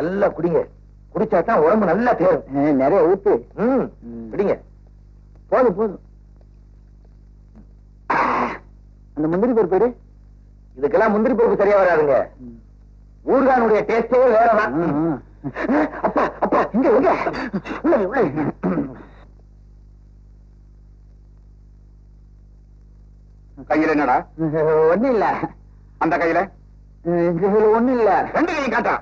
நல்லா குடிங்க. குடிச்சா தான் உடம்பு நல்லா தேரும். நிறைய ஊத்து. ம். குடிங்க. போதும் போதும். அந்த முந்திரி பருப்பு. இதுக்கெல்லாம் முந்திரி பருப்பு சரியா வராதுங்க. ஊர்கானுடைய டேஸ்டே வேறதான். அப்பா அப்பா இங்க உள்ள. உள்ள கையில என்னடா? ஒண்ணும் இல்ல. அந்த கையில? ஒண்ணும் இல்ல. ரெண்டு கையும் காட்டா.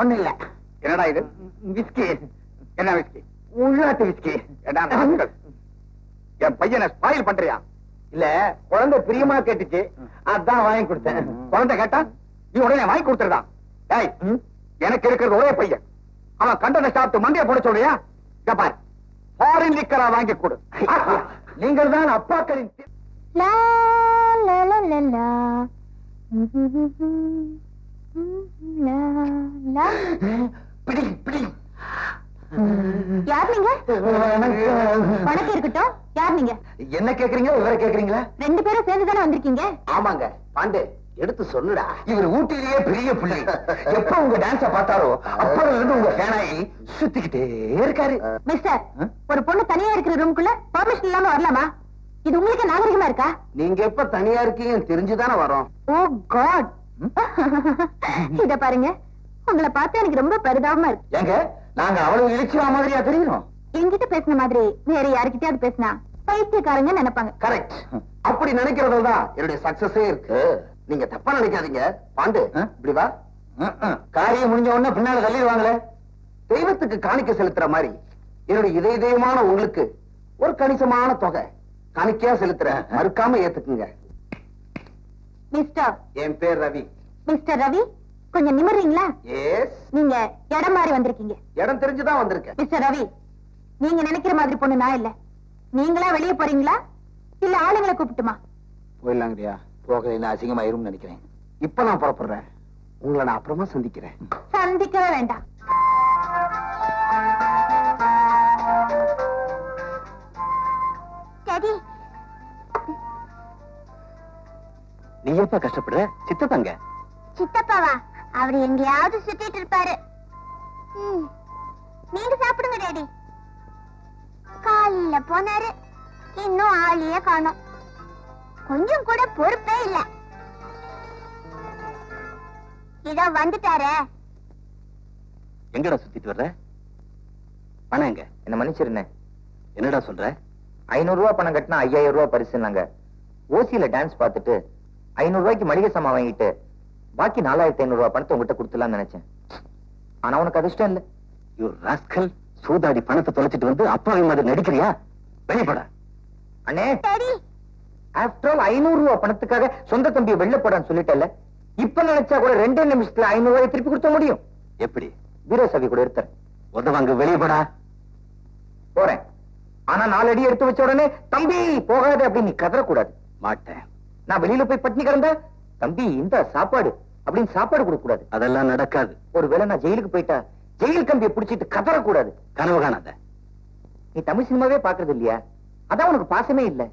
ஒண்ணும் இல்ல என்னடா இது? விஸ்கி. என்ன விஸ்கி? உள்நாட்டு விஸ்கி. என் பையனை ஸ்பாயில் பண்றியா? இல்ல குழந்தை பிரியமா கேட்டுச்சு. அதான் வாங்கி கொடுத்தேன். குழந்தை கேட்டா நீ உடனே வாங்கி கொடுத்துருதான் டேய் எனக்கு இருக்கிறது ஒரே பையன். அவன் கண்டனை சாப்பிட்டு மண்டிய போட சொல்றியா? பாரு. ஃபாரின் லிக்கரா வாங்கி கொடு. நீங்கள் தான் அப்பாக்களின் யார் நீங்க? வணக்கம் இருக்கட்டும். யார் நீங்க? என்ன கேக்குறீங்களா இவரை கேக்குறீங்களா? ரெண்டு பேரும் சேர்ந்து தானே வந்திருக்கீங்க? ஆமாங்க. பாண்டு எடுத்து சொல்லுடா. இவர் ஊட்டிலேயே பெரிய பிள்ளை. எப்ப உங்க டான்ஸ பார்த்தாரோ அப்பறம் இருந்து உங்க ஃபேனாயி சுத்திக்கிட்டே இருக்காரு. மிஸ்டர் ஒரு பொண்ணு தனியா இருக்கிற ரூம்குள்ள பெர்மிஷன் இல்லாம வரலாமா? இது உங்களுக்கு நாகரிகமா இருக்கா? நீங்க எப்ப தனியா இருக்கீங்கன்னு தெரிஞ்சுதானே வரோம். Oh God. இத பாருங்க. உங்களை பார்த்தா எனக்கு ரொம்ப பரிதாபமா இருக்கு. ஏங்க நாங்க அவ்வளவு இழிச்சியா மாதிரியா தெரியணும் என்கிட்ட பேசின மாதிரி வேற யாருக்கிட்டயாவது பேசினா பைத்தியக்காரங்க நினைப்பாங்க. கரெக்ட் அப்படி நினைக்கிறதுல தான் என்னுடைய சக்சஸே இருக்கு. நீங்க தப்பா நினைக்காதீங்க. பாண்டு இப்படி வா. காரியம் முடிஞ்ச உடனே பின்னால தள்ளிடுவாங்களே. தெய்வத்துக்கு காணிக்க செலுத்துற மாதிரி என்னுடைய இதய தெய்வமான உங்களுக்கு ஒரு கணிசமான தொகை. காணிக்கையா செலுத்துறேன் மறுக்காம ஏத்துக்குங்க. மிஸ்டர். என் பேர் ரவி. மிஸ்டர் ரவி கொஞ்சம் நிமிர்றீங்களா? எஸ் நீங்க இடம் மாறி வந்திருக்கீங்க. இடம் தெரிஞ்சுதான் வந்திருக்கேன். மிஸ்டர் ரவி நீங்க நினைக்கிற மாதிரி பொண்ணு நான் இல்ல. நீங்களா வெளியே போறீங்களா? இல்ல ஆளுங்களை கூப்பிட்டுமா? போயிடலாங்கறியா போகலைன்னு அசிங்கமாயிரும்னு நினைக்கிறேன். இப்ப நான் புறப்படுறேன். உங்களை நான் அப்புறமா சந்திக்கிறேன். சந்திக்கவே வேண்டாம். நீ எப்ப கஷ்டப்படுற? சித்தப்பாங்க. சித்தப்பாவா? அவர் எங்கேயாவது சுத்திட்டு இருப்பாரு. நீங்க சாப்பிடுங்க டேடி. காலையில போனாரு. இன்னும் ஆளையே காணோம். கொஞ்சம் கூட பொறுப்பே இல்ல. இதோ வந்துட்டாரே. எங்கடா சுத்திட்டு வர்ற? பணம் எங்க? என்ன மன்னிச்சிருந்தேன் என்னடா சொல்ற? ஐநூறு ரூபாய் பணம் கட்டினா ஐயாயிரம் ரூபாய் பரிசுனாங்க ஓசியில டான்ஸ் பார்த்துட்டு ஐநூறு ரூபாய்க்கு மளிகை சாமான் வாங்கிட்டு பாக்கி நாலாயிரத்தி ஐநூறு ரூபாய் பணத்தை உங்ககிட்ட கொடுத்துலாம்னு நினைச்சேன். ஆனா உனக்கு அதிர்ஷ்டம் இல்ல. யூ ராஸ்கல் சூதாடி பணத்தை தொலைச்சிட்டு வந்து அப்பாவி மாதிரி நடிக்கிறியா? வெளிப்பட அண்ணே ஆஃப்டர் ஆல் ஐநூறு ரூபாய் பணத்துக்காக சொந்த தம்பியை வெளில போடான்னு சொல்லிட்டல இப்ப நினைச்சா கூட ரெண்டே நிமிஷத்துல ஐநூறு ரூபாய் திருப்பி கொடுத்த முடியும். எப்படி? வீரசவி கூட எடுத்தேன் உதவாங்க வெளியே போடா. போறேன். ஆனா நாலு அடி எடுத்து வச்ச உடனே தம்பி போகாத அப்படின்னு நீ கதறக்கூடாது. மாட்டேன். நான் வெளியில போய் பட்டினி கிடந்தா? தம்பி இந்த சாப்பாடு அப்படின்னு சாப்பாடு கொடுக்க கூடாது. அதெல்லாம் நடக்காது. ஒருவேளை நான் ஜெயிலுக்கு போயிட்டா ஜெயில் கம்பியை பிடிச்சிட்டு கதறக்கூடாது. கனவு காணாத. நீ தமிழ் சினிமாவே பாக்குறது இல்லையா? அதான் உனக்கு பாசமே இல்ல.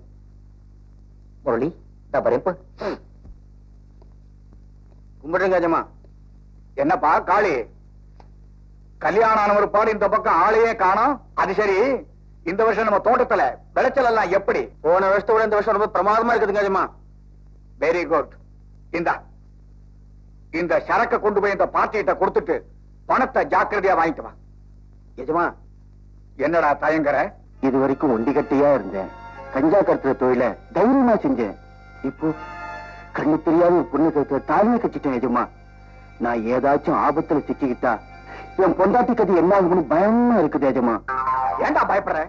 முரளி நான் வரேன் இப்ப. கும்பிடுங்க அஜமா. என்னப்பா காளி? கல்யாணம் ஆன ஒரு பாடு இந்த பக்கம் ஆளையே காணோம் அது சரி. இந்த வருஷம் நம்ம தோட்டத்துல விளைச்சல் எல்லாம் எப்படி? போன வருஷத்தை விட இந்த வருஷம் ரொம்ப பிரமாதமா இருக்குதுங்க அஜமா. வெரி குட் இந்த. இந்த சரக்க கொண்டு போய் இந்த பார்ட்டிகிட்ட கொடுத்துட்டு பணத்தை ஜாக்கிரதையா வாங்கிட்டு வா. எஜமா என்னடா தயங்குற? இது வரைக்கும் ஒண்டிகட்டையா இருந்தேன். கஞ்சா கடத்துற தொழில தைரியமா செஞ்சேன். இப்போ கண்ணு தெரியாத ஒரு பொண்ணு கழுத்துல தாலியை கட்டிட்டேன் எஜமா. நான் ஏதாச்சும் ஆபத்துல சிக்கிக்கிட்டா என் பொண்டாட்டி கதி என்ன ஆகும்னு பயமா இருக்குது எஜமா. ஏன்டா பயப்படுற?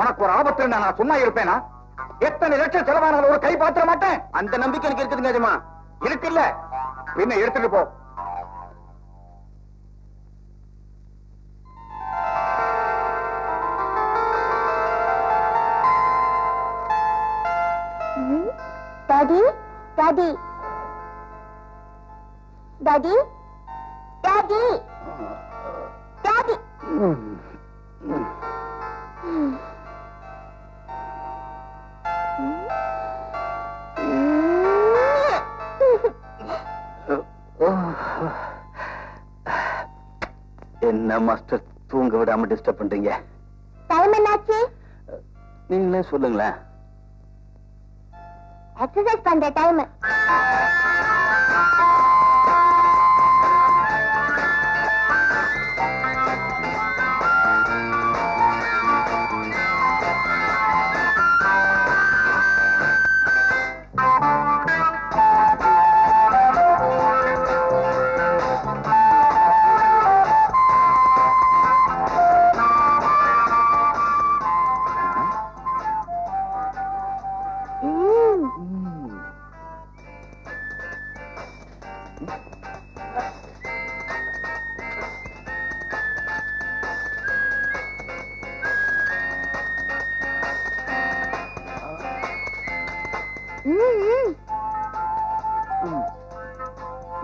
உனக்கு ஒரு ஆபத்து நான் சும்மா இருப்பேனா? எத்தனை லட்சம் செலவானாலும் ஒரு கை பாத்திர மாட்டேன்? அந்த நம்பிக்கை எனக்கு இருக்குதுங்க அஜமா இருக்குல்ல பின்ன எடுத்துட்டு போ. Daddy daddy. Daddy daddy. Daddy என்ன மாஸ்டர் தூங்க விடாம டிஸ்டர்ப் பண்றீங்க டைம் என்னாச்சு? நீங்களே சொல்லுங்களேன். எக்ஸசைஸ் பண்ற டைம்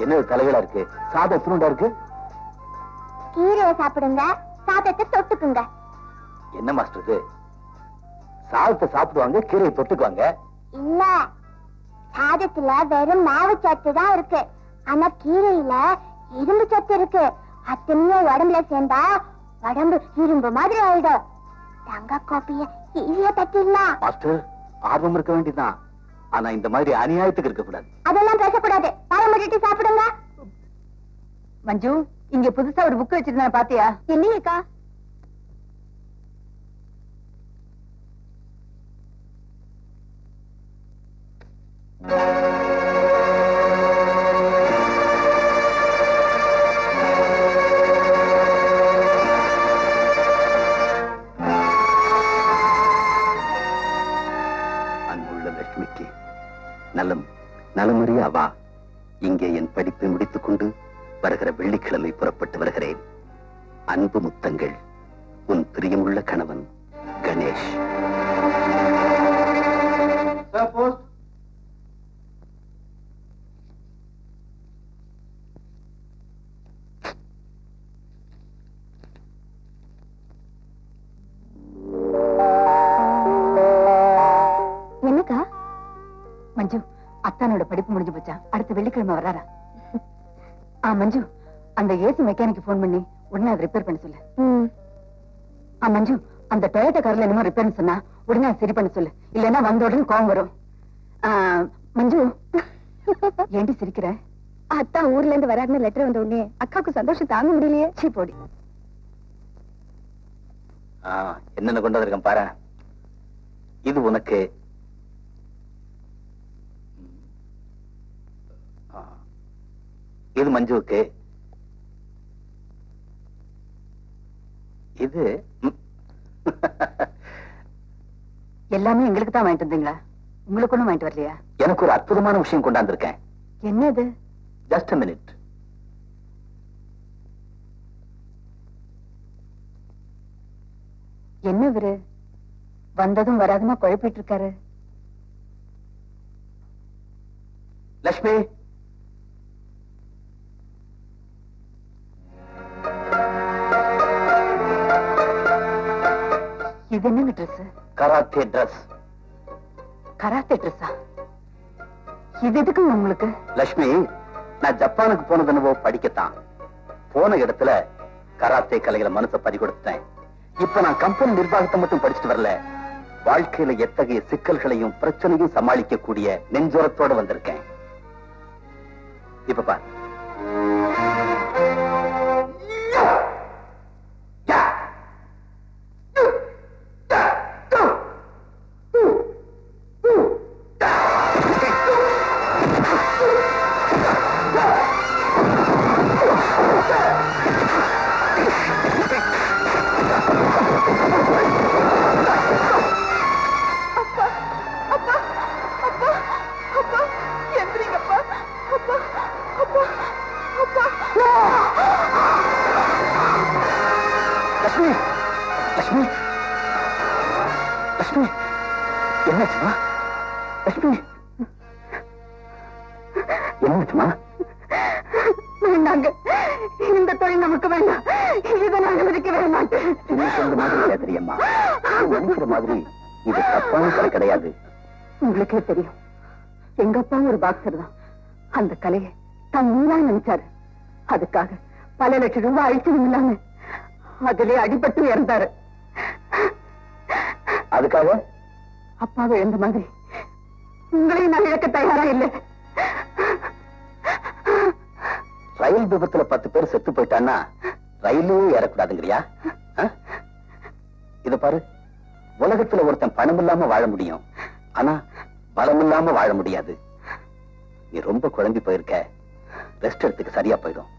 என்ன தலைகளா இருக்கு? சாதம் எத்தனுண்டா இருக்கு? கீரையை சாப்பிடுங்க. சாதத்தை தொட்டுக்குங்க. என்ன மாஸ்டர் இது? சாதத்தை சாப்பிடுவாங்க கீரையை தொட்டுக்குவாங்க? இல்ல. சாதத்துல வெறும் மாவு சத்து தான் இருக்கு. ஆனா கீரையில இரும்பு சத்து இருக்கு. அத்தனையும் உடம்புல சேர்ந்தா உடம்பு இரும்பு மாதிரி ஆயிடும். தங்க காப்பிய ஈஸியா தட்டிடலாம். மாஸ்டர் ஆர்வம் இருக்க வேண்டியதுதான். ஆனா இந்த மாதிரி அநியாயத்துக்கு இருக்க கூடாது அதெல்லாம் பேசக்கூடாது. பார முடிட்டு சாப்பிடுங்க. மஞ்சு இங்க புதுசா ஒரு புக் வச்சிருந்தேன் பாத்தியா? இல்லையேக்கா அன்புள்ள நலம் நலமறியா வா. இங்கே என் படிப்பை முடித்துக் கொண்டு வருகிற வெள்ளிக்கிழமை புறப்பட்டு வருகிறேன். அன்பு முத்தங்கள் உன் பிரியமுள்ள கணவன் கணேஷ். அத்தானோட படிப்பு முடிஞ்சு போச்சா? அடுத்த வெள்ளிக்கிழமை வர்றாரா? ஆ மஞ்சு அந்த ஏசி மெக்கானிக் ஃபோன் பண்ணி உடனே அதை ரிப்பேர் பண்ண சொல்லு. ஆ மஞ்சு அந்த டொயோட்டா கார்ல என்னமோ ரிப்பேர்னு சொன்னா உடனே அதை சரி பண்ண சொல்லு. இல்லைன்னா வந்த உடனே கோவம் வரும். ஆ, மஞ்சு ஏண்டி சிரிக்கிற? அத்தா ஊர்ல இருந்து வராருன்னு லெட்டர் வந்த உடனே அக்காவுக்கு சந்தோஷம் தாங்க முடியலையே. சீ போடி. என்னென்ன கொண்டு வந்திருக்கேன் பாரு. இது உனக்கு இது மஞ்சுவுக்கு இது. எல்லாமே எங்களுக்கு தான் வாங்கிட்டு வந்தீங்களா? உங்களுக்கு ஒண்ணும் வாங்கிட்டு வரலையா? எனக்கு ஒரு அற்புதமான விஷயம் கொண்டாந்துருக்கேன். என்னது? ஜஸ்ட் மினிட் என்ன இவரு? வந்ததும் வராதுமா குழப்பிட்டு இருக்காரு? லட்சுமி இது என்னங்க ட்ரெஸ் கராத்தே ட்ரெஸ் கராத்தே ட்ரெஸ்ஸா இது எதுக்குங்க உங்களுக்கு? லட்சுமி நான் ஜப்பானுக்கு போனது என்னவோ படிக்கத்தான். போன இடத்துல கராத்தே கலைகளை மனசை பறி கொடுத்தேன் இப்ப நான் கம்பெனி நிர்வாகத்தை மட்டும் படிச்சுட்டு வரல. வாழ்க்கையில எத்தகைய சிக்கல்களையும் பிரச்சனையும் சமாளிக்கக்கூடிய நெஞ்சோரத்தோட வந்திருக்கேன். இப்ப பாரு. லட்சுமி லட்சுமி லட்சுமி என்னாச்சுமா? லட்சுமி என்னாச்சுமா? வேண்டாங்க. இந்த தொழில் நமக்கு வேண்டாம். இதை நான் அனுமதிக்கவே மாட்டேன் நீ நினைக்கிற மாதிரி இது தப்பான கலை கிடையாது. உங்களுக்கே தெரியும். எங்க அப்பா ஒரு பாக்ஸர் தான். அந்த கலையை தன் நீரா நினைச்சாரு அதுக்காக பல லட்சம் ரூபாய் அழிச்சதும் இல்லாம அதிலே அடிபட்டு இறந்தாரு. அதுக்காக? அப்பாவை இழந்த மாதிரி? உங்களையும் நான் இழக்க தயாரா இல்லை. ரயில் விபத்துல பத்து பேர் செத்து போயிட்டான்னா ரயிலும் ஏறக்கூடாதுங்கிறியா? இத பாரு. உலகத்துல ஒருத்தன் பணம் இல்லாம வாழ முடியும். ஆனா பலம் இல்லாம வாழ முடியாது. நீ ரொம்ப குழம்பி போயிருக்க. ரெஸ்ட் எடுத்துக்க சரியா போயிடும்.